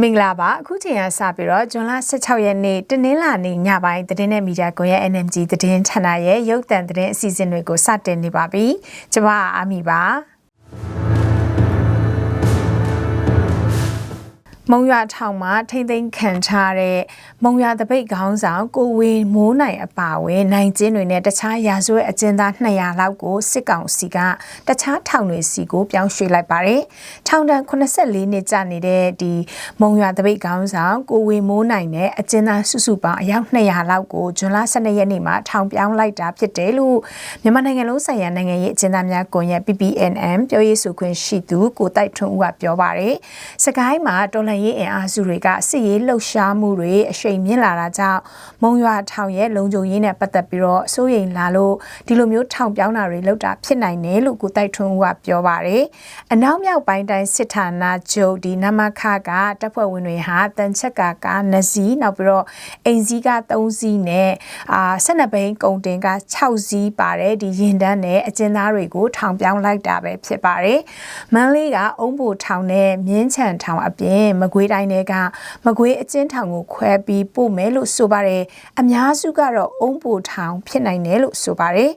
မင်္ဂလာပါအခုချိန်ကစပြီးတော့ဇွန်လ16ရက်နေ့တနင်္လာနေ့ညပိုင်းသတင်းနဲ့မီဒီယာကွန်ရဲ့ NMG သတင်းဌာနရဲ့ရုပ်သံသတင်းအစီအစဉ်တွေကိုစတင်နေပါပြီကျွန်မအာမီပါ မုံရွာထောင်မှာထိမ့်သိမ်းခံထားတဲ့မုံရွာတပိတ်ခေါင်းဆောင်ကိုဝင်းမိုးနိုင်အပါဝင်နိုင်ကျင်းတွေနဲ့တခြားရာဇဝတ်အကျဉ်းသား200လောက်ကိုစစ်ကောင်စီကတခြားထောင်တွေစီကိုပြောင်းရွှေ့လိုက်ပါတယ်။ထောင်ဒဏ်84နှစ်ကြာနေတဲ့ဒီမုံရွာတပိတ်ခေါင်းဆောင်ကိုဝင်းမိုးနိုင်နဲ့အကျဉ်းသားစုစုပေါင်းအယောက်200လောက်ကိုဇွန်လ12ရက်နေ့မှာထောင်ပြောင်းလိုက်တာဖြစ်တယ်လို့မြန်မာနိုင်ငံလုံးဆိုင်ရာနိုင်ငံရေးအကျဉ်းသားများကွန်ရက် PPNM ပြောရေးဆိုခွင့်ရှိသူကိုတိုက်ထွန်းဦးကပြောပါတယ်။စကိုင်းမှာတော်လှန်ရေးအင်အားစုတွေကစစ်ရေးလှုပ်ရှားမှုတွေအရှိန်မြင့်လာတာကြောင့်မုံရွာထောင်ရဲ့လုံခြုံရေးနဲ့ပတ်သက်ပြီးတော့စိုးရိမ်လာလို့ဒီလိုမျိုးထောင်ပြောင်းတာတွေလုပ်တာဖြစ်နိုင်တယ်လို့ကိုတိုက်ထွန်းဦးကပြောပါတယ်။အနောက်မြောက်ပိုင်းတိုင်းစစ်ဌာနချုပ်ဒီနမခကတပ်ဖွဲ့ဝင်တွေဟာတန်ချက်ကကား2စီးနောက်ပြီးတော့အိမ်စီးက3စီးနဲ့အာ12ဘိန်းကုန်တင်က6စီးပါတယ်ဒီရင်တန်းနဲ့အကျဉ်းသားတွေကိုထောင်ပြောင်းလိုက်တာပဲဖြစ်ပါတယ်။မန်းလေးကအုံးဘူထောင်နဲ့မြင်းချံထောင်အပြင်မကွေးတိုင်းတွေကမကွေးအကျဉ်းထောင်ကိုခွဲပြီးပို့မယ်လို့ဆိုပါတယ်အများစုကတော့အုံးပိုထောင်ဖြစ်နိုင်တယ်လို့ဆိုပါတယ်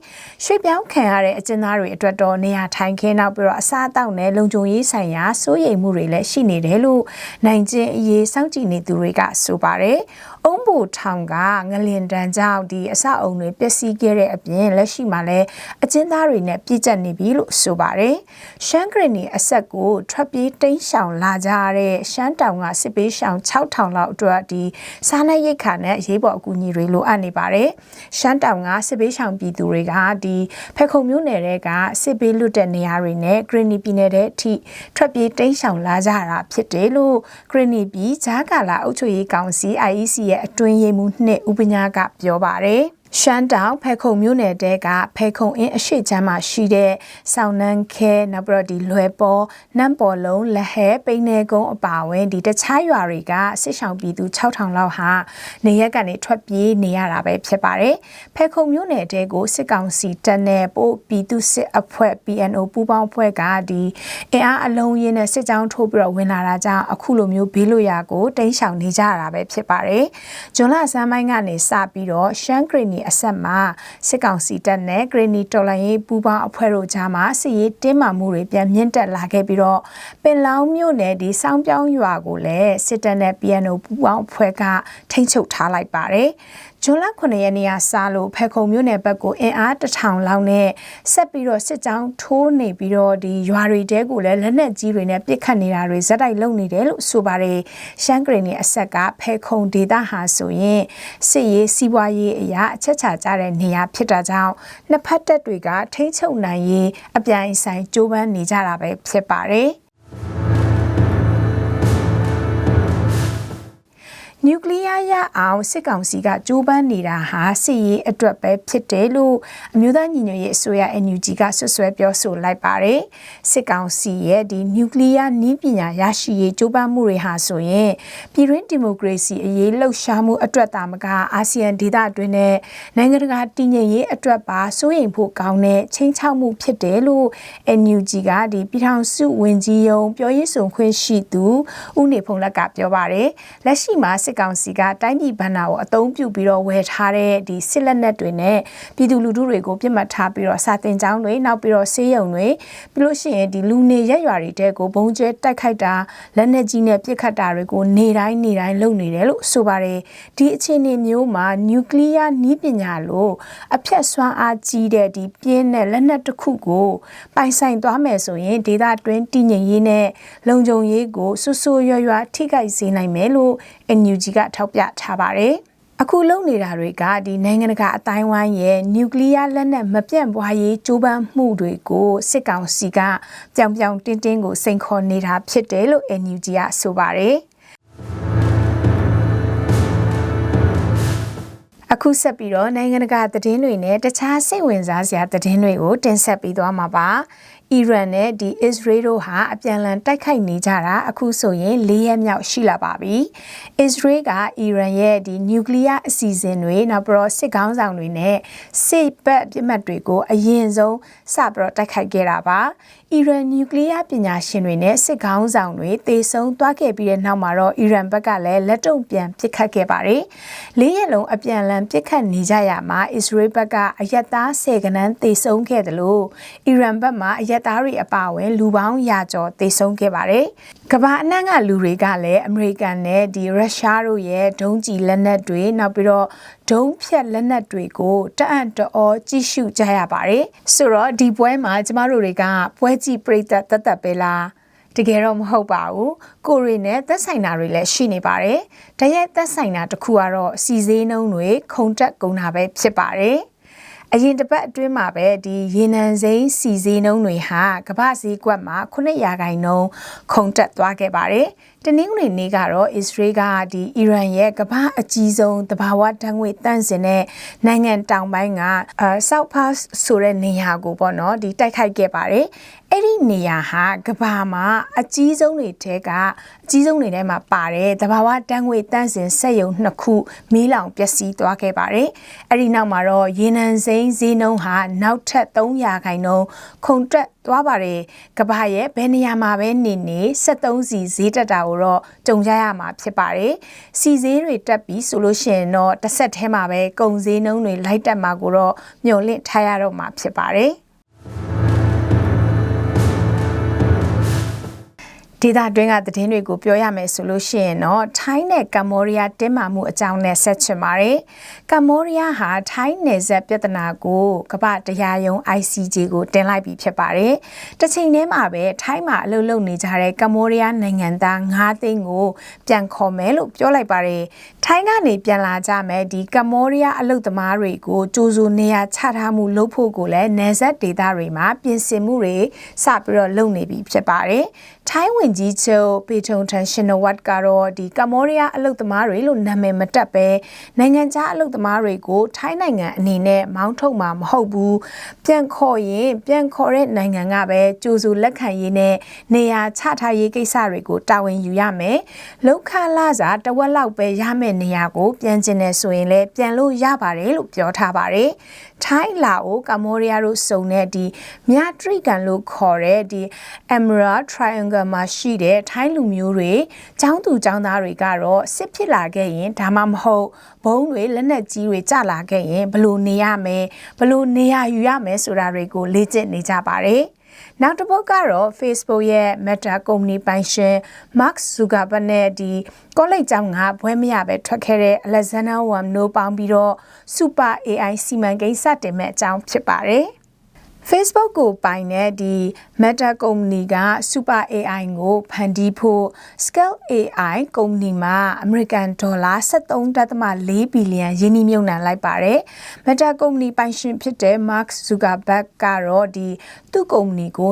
ရွှေပြောင်းခံရတဲ့အကျဉ်းသားတွေအတွက်တော့နေရာထိုင်ခင်းနောက်ပြီးတော့အစားအသောက်နဲ့လုံခြုံရေးဆိုင်ရာစိုးရိမ်မှုတွေလည်းရှိနေတယ်လို့နိုင်ကျင်အရေးစောင့်ကြည့်နေသူတွေကဆိုပါတယ် အုံးဘူထောင်ကငလင်တန်းကြောင့်ဒီအဆောက်အုံတွေပျက်စီးခဲ့တဲ့အပြင်လက်ရှိမှာလည်းအကျဉ်းသားတွေနဲ့ပြည့်ကျက်နေပြီလို့ဆိုပါတယ်။ရှမ်းဂရနီအဆက်ကိုထွက်ပြေးတိမ်းရှောင်လာကြတဲ့ရှမ်းတောင်ကစစ်ပေးရှောင်6000လောက်အတွက်ဒီစားနပ်ရိက္ခာနဲ့ရေးပေါ်အကူအညီတွေလိုအပ်နေပါတယ်။ရှမ်းတောင်ကစစ်ပေးရှောင်ပြည်သူတွေကဒီဖက်ခုံမျိုးနယ်တွေကစစ်ပေးလွတ်တဲ့နေရာတွေနဲ့ဂရနီပြည်နယ်တဲ့အထိထွက်ပြေးတိမ်းရှောင်လာကြတာဖြစ်တယ်လို့ဂရနီပြည်ဂျာကာလာအုပ်ချုပ်ရေးကောင်စီ IEC ရဲ့အတွင်းရေးမှူးနှစ်ဥပညာကပြောပါတယ်။ ရှမ်းတောင်ဖဲခုံမြို့နယ်တဲကဖဲခုံအင်းအရှိချမ်းမှာရှိတဲ့ဆောင်းနှန်းခဲနောက်ပြီးတော့ဒီလွယ်ပေါ်နမ်ပေါ်လုံးလက်ဟဲပိန်းနေကုန်းအပါဝင်ဒီတခြားရွာတွေကစစ်ဆောင်ပြည်သူ6000လောက်ဟာနေရက်ကနေထွက်ပြေးနေရတာပဲဖြစ်ပါတယ်ဖဲခုံမြို့နယ်တဲကိုစစ်ကောင်စီတပ်နဲ့ပို့ပြည်သူစစ်အဖွဲ့ PNO ပူးပေါင်းအဖွဲ့ကဒီအင်အားအလုံးရင်းနဲ့စစ်ကြောင်းထိုးပြီးတော့ဝင်လာတာကြောင့်အခုလိုမျိုးဘေးလွတ်ရာကိုတိမ်းရှောင်နေကြရတာပဲဖြစ်ပါတယ်ဂျွန်လဆန်းပိုင်းကနေစပြီးတော့ရှမ်းဂရီနီအဆက်မှာစစ်ကောင်စီတပ်နဲ့ဂရနီတော်လိုင်းရေးပူးပေါင်းအဖွဲ့တို့ကြားမှာစစ်ရေးတင်းမာမှုတွေပြန်မြင့်တက်လာခဲ့ပြီးတော့ပင်လောင်းမြို့နယ်ဒီစောင်းပြောင်းရွာကိုလည်းစစ်တပ်နဲ့ PNO ပူးပေါင်းအဖွဲ့ကထိန်းချုပ်ထားလိုက်ပါတယ် ဇွန်လ9ရက်နေ့ကစလို့ဖဲခုံမြို့နယ်ဘက်ကိုအင်အားတထောင်လောက်နဲ့ဆက်ပြီးတော့စစ်ကြောင်းထိုးနေပြီးတော့ဒီရွာတွေတဲကိုလည်းလက်နက်ကြီးတွေနဲ့ပစ်ခတ်နေတာတွေဇက်တိုက်လုပ်နေတယ်လို့ဆိုပါတယ်ရှမ်းဂရနီအဆက်ကဖဲခုံဒေသဟာဆိုရင်စစ်ရေးစီးပွားရေးအရာအချက်ချာကြတဲ့နေရာဖြစ်တာကြောင့်နှစ်ဖက်တပ်တွေကထိမ့်ချုပ်နိုင်ရေးအပြိုင်ဆိုင်ကြိုးပမ်းနေကြတာပဲဖြစ်ပါတယ် နျူကလ িয়ার ရအောင်စစ်ကောင်စီကကြိုးပမ်းနေတာဟာစစ်ရေးအတွက်ပဲဖြစ်တယ်လို့အမျိုးသားညီညွတ်ရေးအစိုးရ NUG ကဆွဆွဲပြောဆိုလိုက်ပါတယ်စစ်ကောင်စီရဲ့ဒီနျူကလ িয়ার နည်းပညာရရှိရေးကြိုးပမ်းမှုတွေဟာဆိုရင်ပြည်တွင်းဒီမိုကရေစီအရေးလှုပ်ရှားမှုအတွက်တာမကအာဆီယံဒေသအတွင်းနဲ့နိုင်ငံတကာတည်ငြိမ်ရေးအတွက်ပါစိုးရိမ်ဖို့ကောင်းတဲ့ချင်းချောက်မှုဖြစ်တယ်လို့ NUG ကဒီပြည်ထောင်စုဝန်ကြီးယုံပြောရေးဆိုခွင့်ရှိသူဦးနေဖုံလက်ကပြောပါတယ်လက်ရှိမှာစစ် ကောင်စီကတိုင်းပြည်ဘဏ္ဍာကိုအသုံးပြုပြီးတော့ဝယ်ထားတဲ့ဒီစစ်လက်နက်တွေနဲ့ပြည်သူလူထုတွေကိုပြစ်မှတ်ထားပြီးတော့စာတင်ကျောင်းတွေနောက်ပြီးတော့ဆေးရုံတွေပြီးလို့ရှိရင်ဒီလူနေရက်ရွာတွေတဲကိုဘုံကျဲတိုက်ခိုက်တာလက်နက်ကြီးနဲ့ပစ်ခတ်တာတွေကိုနေတိုင်းနေတိုင်းလုပ်နေတယ်လို့ဆိုပါတယ်ဒီအခြေအနေမျိုးမှာနျူကလ িয়ার နည်းပညာလို့အဖြတ်ဆွမ်းအားကြီးတဲ့ဒီပြင်းတဲ့လက်နက်တစ်ခုကိုပိုင်ဆိုင်သွားမယ်ဆိုရင်ဒေသတွင်းတည်ငြိမ်ရေးနဲ့လုံခြုံရေးကိုဆူဆူရွရွထိခိုက်စေနိုင်မယ်လို့ NUG ကထောက်ပြထားပါတယ်။အခုလုံနေတာတွေကဒီနိုင်ငံတကာအတိုင်းဝိုင်းရဲ့နျူကလ িয়ার လက်နက်မပြန့်ပွားရေးကြိုးပမ်းမှုတွေကိုစစ်ကောင်စီကပြောင်ပြောင်တင်းတင်းကိုစိန်ခေါ်နေတာဖြစ်တယ်လို့ NUG ကဆိုပါတယ်။အခုဆက်ပြီးတော့နိုင်ငံတကာသတင်းတွေနဲ့တခြားစိတ်ဝင်စားစရာသတင်းတွေကိုတင်ဆက်ပေးသွားမှာပါ။ အီရန်နဲ့ဒီအစ္စရေးတို့ဟာအပြန်အလှန်တိုက်ခိုက်နေကြတာအခုဆိုရင်၄ရက်မြောက်ရှိလာပါပြီ။အစ္စရေးကအီရန်ရဲ့ဒီနျူကလ িয়ার အစီအစဉ်တွေနောက်ပြီးတော့စစ်ကောင်းဆောင်တွေနဲ့စစ်ပတ်ပြစ်မှတ်တွေကိုအရင်ဆုံးစပြီးတော့တိုက်ခိုက်ခဲ့တာပါ။အီရန်နျူကလ িয়ার ပညာရှင်တွေနဲ့စစ်ကောင်းဆောင်တွေတေဆုံးသွားခဲ့ပြီးတဲ့နောက်မှာတော့အီရန်ဘက်ကလည်းလက်တုံ့ပြန်ပစ်ခတ်ခဲ့ပါတယ်။လေးရက်လုံးအပြန်အလှန်ပစ်ခတ်နေကြရမှာအစ္စရေးဘက်ကအယက်သား၁၀ကနန်းတေဆုံးခဲ့တယ်လို့အီရန်ဘက်မှာအယက် သားတွေအပါအဝင်လူပေါင်းရာကျော်တေဆုံးခဲ့ပါတယ်။ကမ္ဘာအနှံ့ကလူတွေကလည်းအမေရိကန်နဲ့ဒီရုရှားတို့ရဲ့ဒုံးကျည်လက်နက်တွေနောက်ပြီးတော့ဒုံးဖြတ်လက်နက်တွေကိုတအံ့တော်ကြည့်ရှုကြရပါတယ်။ဆိုတော့ဒီပွဲမှာကျမတို့တွေကပွဲကြည့်ပြိသက်တသက်ပဲလားတကယ်တော့မဟုတ်ပါဘူးကိုရီနဲ့သက်ဆိုင်တာတွေလည်းရှိနေပါတယ်တရက်သက်ဆိုင်တာတစ်ခုကတော့စီစည်းနှုံးတွေခုံတက်ကုန်တာပဲဖြစ်ပါတယ် အရင်တစ်ပတ်အတွင်းမှာပဲဒီရေနံစိမ်းစီစည်းနှုံးတွေဟာကမ္ဘာစည်းကွက်မှာ900ရာခိုင်နှုန်းခုံတက်သွားခဲ့ပါတယ် တနင်္ဂနွေနေ့ကတော့အစ္စရေးကဒီအီရန်ရဲ့ကမ္ဘာအကြီးဆုံးတဘာဝတန်းငွေတန့်စင်တဲ့နိုင်ငံတောင်ပိုင်းကအဲဆောက်ဖားဆိုတဲ့နေရာကိုပေါ့နော်ဒီတိုက်ခိုက်ခဲ့ပါတယ်အဲ့ဒီနေရာဟာကဘာမှာအကြီးဆုံးတွေထဲကအကြီးဆုံးတွေထဲမှာပါတယ်တဘာဝတန်းငွေတန့်စင်ဆက်ယုံနှစ်ခုမီးလောင်ပျက်စီးသွားခဲ့ပါတယ်အဲ့ဒီနောက်မှာတော့ရေနံစိမ်းဈေးနှုန်းဟာနောက်ထပ်300ခိုင်နှုန်းခုန်တက်သွားပါတယ်ကဘာရဲ့ဘယ်နေရာမှာပဲနေနေ73စီဈေးတက်တာကိုတော့ကြုံကြရမှာဖြစ်ပါတယ်စီဈေးတွေတက်ပြီးဆိုလို့ရှိရင်တော့တစ်ဆက်ထဲမှာပဲကုန်ဈေးနှုန်းတွေလိုက်တက်မှာကိုတော့မျှော်လင့်ထားရတော့မှာဖြစ်ပါတယ် ဒေသတွင်းကသတင်းတွေကိုပြောရမယ်ဆိုလို့ရှိရင်တော့ထိုင်းနဲ့ကမ္ဘောဒီးယားတင်းမာမှုအကြောင်းနဲ့ဆက်ချင်ပါတယ်။ကမ္ဘောဒီးယားဟာထိုင်းနယ်စပ်ပြဿနာကိုကမ္ဘာတရားရုံး ICJ ကိုတင်လိုက်ပြီးဖြစ်ပါတယ်။တစ်ချိန်တည်းမှာပဲထိုင်းမှာအလုပ်လုပ်နေကြတဲ့ကမ္ဘောဒီးယားနိုင်ငံသား9သိန်းကိုပြန်ခေါ်မယ်လို့ပြောလိုက်ပါတယ်။ထိုင်းကနေပြန်လာကြမယ်ဒီကမ္ဘောဒီးယားအလုပ်သမားတွေကိုကြိုးစိုးနေရချထားမှုလုပ်ဖို့ကိုလည်းနယ်စပ်ဒေသတွေမှာပြင်ဆင်မှုတွေစပြီးတော့လုပ်နေပြီဖြစ်ပါတယ်။ထိုင်းဝင်ကြီးချုပ်ပေထုံထန်ရှင်နဝတ်ကတော့ဒီကမ္ဘောဒီးယားအလုတ်သမားတွေလို့နာမည်မတက်ပဲနိုင်ငံခြားအလုတ်သမားတွေကိုထိုင်းနိုင်ငံအနေနဲ့မောင်းထုတ်မှာမဟုတ်ဘူးပြန်ခေါ်ရင်ပြန်ခေါ်တဲ့နိုင်ငံကပဲကြိုးစုလက်ခံရေးနဲ့နေရာချထားရေးကိစ္စတွေကိုတာဝန်ယူရမယ်လောက်ခလာစာတဝက်လောက်ပဲရမယ့်နေရာကိုပြန်ကျင်နေဆိုရင်လည်းပြန်လို့ရပါတယ်လို့ပြောထားပါတယ်ထိုင်းလာအိုကမ္ဘောဒီးယားတို့စုံတဲ့ဒီမြထရိကန်လို့ခေါ်တဲ့ဒီ Emerald Triangle မှာရှိတဲ့ထိုင်းလူမျိုးတွေចောင်းသူចောင်းသားတွေကတော့စစ်ဖြစ်လာခဲ့ရင်ဒါမှမဟုတ်ဘုံတွေလက်နက်ကြီးတွေကျလာခဲ့ရင်ဘလို့နေရမယ်ဘလို့နေရယူရမယ်ဆိုတာတွေကိုလေ့ကျင့်နေကြပါတယ်နောက်တစ်ပုတ်ကတော့ Facebook ရဲ့ Meta ကုမ္ပဏီပိုင်ရှင် Mark Zuckerberg နဲ့ဒီကောလိပ်ကျောင်းကဘွဲမရပဲထွက်ခဲ့တဲ့ Alexander Wang တို့ပေါင်းပြီးတော့ Super AI စီမံကိန်းစတင်မဲ့အကြောင်းဖြစ်ပါတယ်။ Facebook ကိုပိုင်တဲ့ဒီ Meta ကုမ္ပဏီက Super AI ကိုဖန်တီးဖို့ Scale AI ကုမ္ပဏီမှာ American ဒေါ်လာ73.4ဘီလီယံယင်းနှိမ့်မြုပ်နှံလိုက်ပါတယ်။ Meta ကုမ္ပဏီပိုင်ရှင်ဖြစ်တဲ့ Mark Zuckerberg ကတော့ဒီသူ့ကုမ္ပဏီကို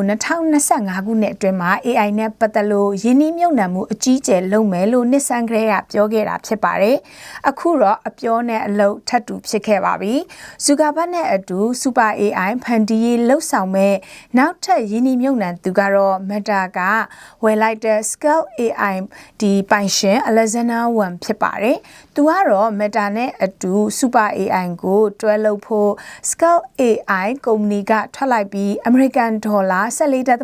2025ခုနှစ်အတွင်းမှာ AI နဲ့ပတ်သက်လို့ယင်းနှိမ့်မြုပ်နှံမှုအကြီးအကျယ်လုပ်မယ်လို့နှစ်ဆန်းကလေးကပြောခဲ့တာဖြစ်ပါတယ်။အခုတော့အပြောနဲ့အလုပ်ထပ်တူဖြစ်ခဲ့ပါပြီ။ Zuckerberg နဲ့အတူ Super AI ဖန်တီးရေးလှုပ်ဆောင်မဲ့နောက်ထပ်ယင်းနှမြုံနှံသူကတော့ Meta ကဝယ်လိုက်တဲ့ Scale AI ဒီပိုင်ရှင် Alexander Wang ဖြစ်ပါတယ်။သူကတော့ Meta နဲ့အတူ Super AI ကိုတွဲလုပ်ဖို့ Scale AI ကုမ္ပဏီကထွက်လိုက်ပြီး American ဒေါ်လာ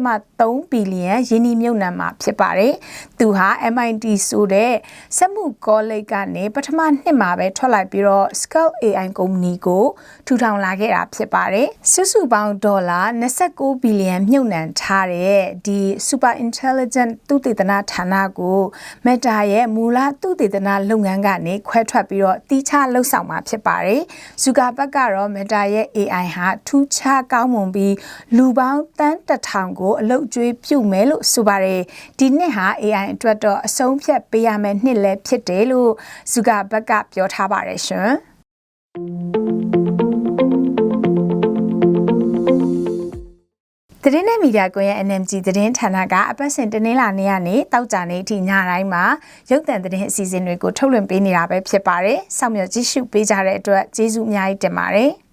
14.3ဘီလီယံယင်းနှမြုံနှံမှာဖြစ်ပါတယ်။သူဟာ MIT ဆိုတဲ့စက်မှုကောလိပ်ကနေပထမနှစ်မှာပဲထွက်လိုက်ပြီးတော့ Scale AI ကုမ္ပဏီကိုထူထောင်လာခဲ့တာဖြစ်ပါတယ်။စုစုပေါင်းဒေါ်လာ29ဘီလီယံမြုပ်နှံထားတဲ့ဒီ Super Intelligent သုတေသနဌာနကို Meta ရဲ့မူလသုတေသနလုပ်ငန်းကနေခွဲထွက်ပြီးတော့တီးခြားလှုပ်ဆောင်မှာဖြစ်ပါတယ်။ Zuckerberg ကတော့ Meta ရဲ့ AI ဟာထူးခြားကောင်းမွန်ပြီးလူပေါင်းတန်းတထောင်ကိုအလုတ်ကျွေးပြုမယ်လို့ဆိုပါတယ်။ဒီနှစ်ဟာ AI အတွက်တော့အဆုံးဖြတ်ပေးရမယ့်နှစ်လည်းဖြစ်တယ်လို့ Zuckerberg ကပြောထားပါတယ်ရှင်။ သတင်းနဲ့မီဒီယာကွန်ရဲ့ NMG သတင်းဌာနကအပတ်စဉ်တင်းလာနေရနေတောက်ကြနေအထိညတိုင်းမှာရုပ်သံသတင်းအစီအစဉ်တွေကိုထုတ်လွှင့်ပေးနေတာပဲဖြစ်ပါတယ်။စောင့်မျှော်ကြည့်ရှုပေးကြတဲ့အတွက်ကျေးဇူးအများကြီးတင်ပါတယ်။